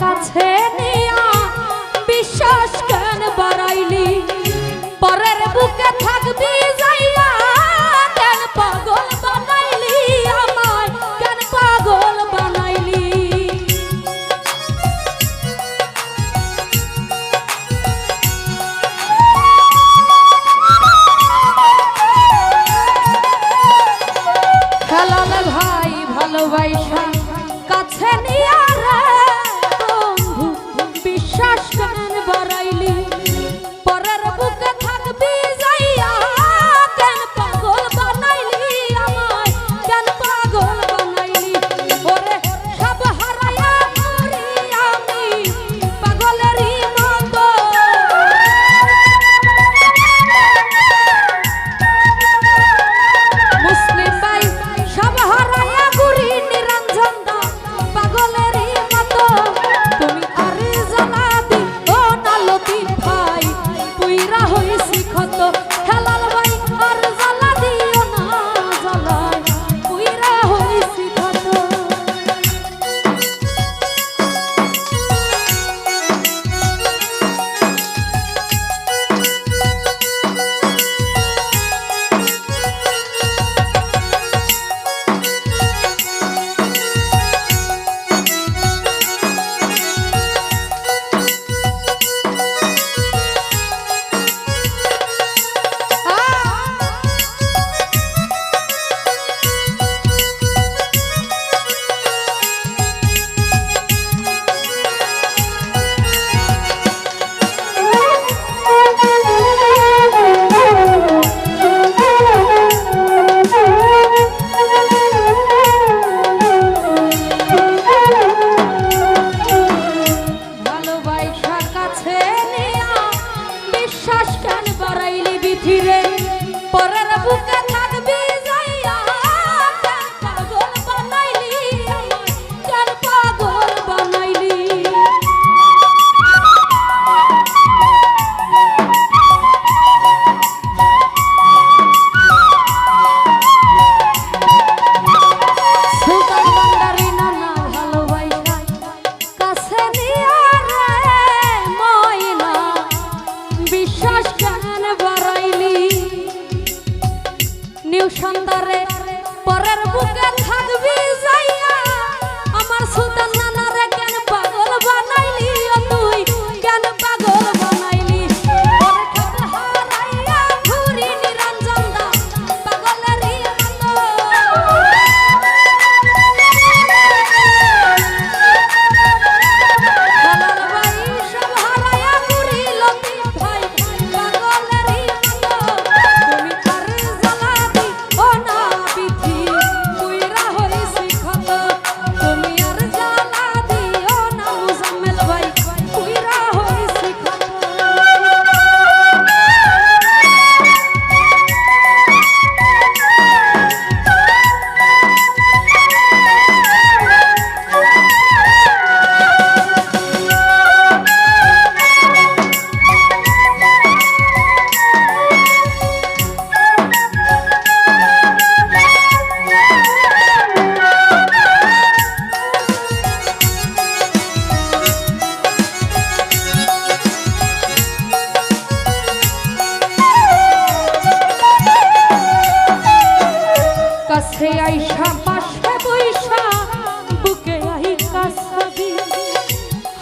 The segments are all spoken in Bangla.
কাছে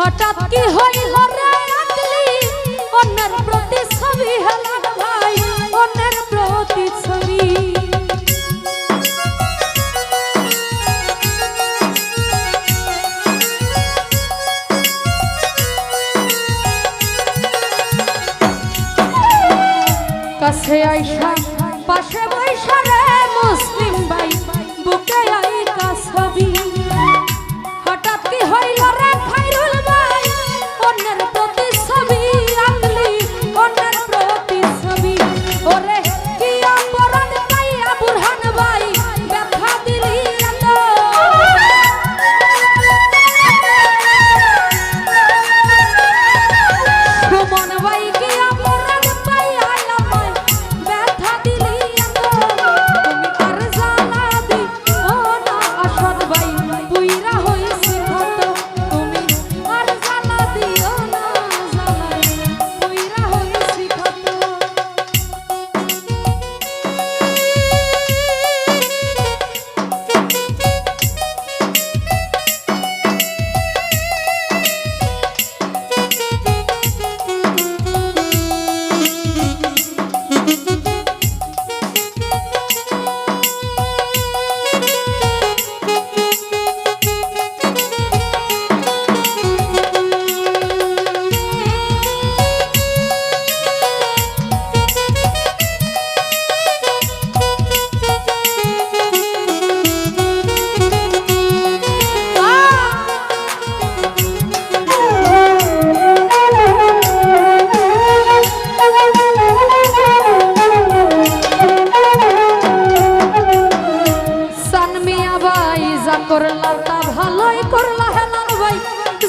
হঠাৎ কি হইল রে আকলি? অন্যের প্রতি ছবি হেলান ভাই, অন্যের প্রতি ছবি। কাছে আইসা, পাশে বৈশা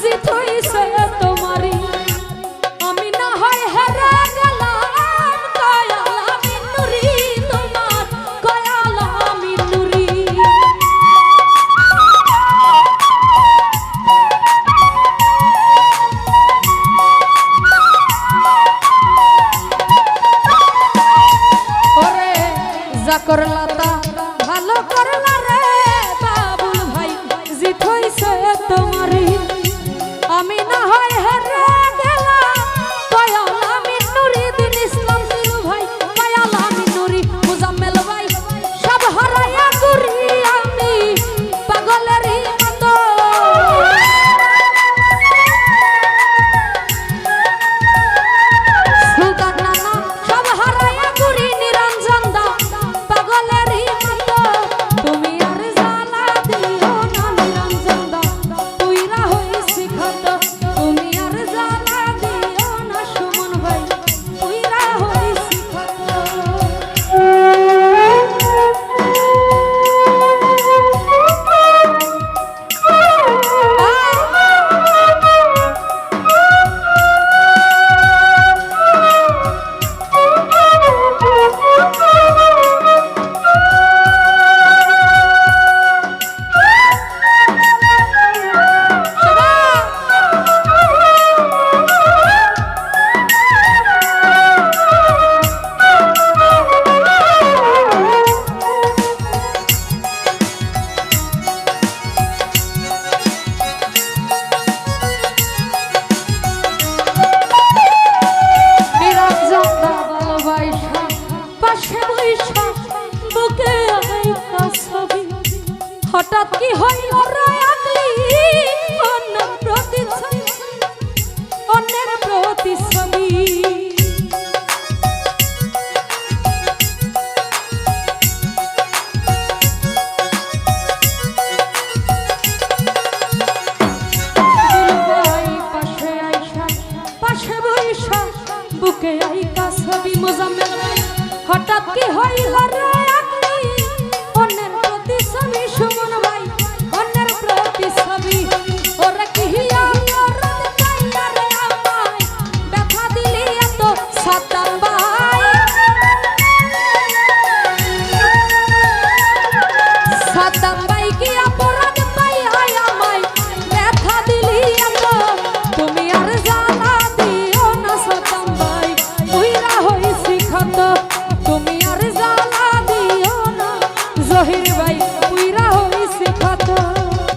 propósito নেশা বুকে আইকা ছবি মোজামেল হঠাৎ কি হই হরে অন্যের প্রতি ছবি সুমন ভাই, অন্যের প্রতি ছবি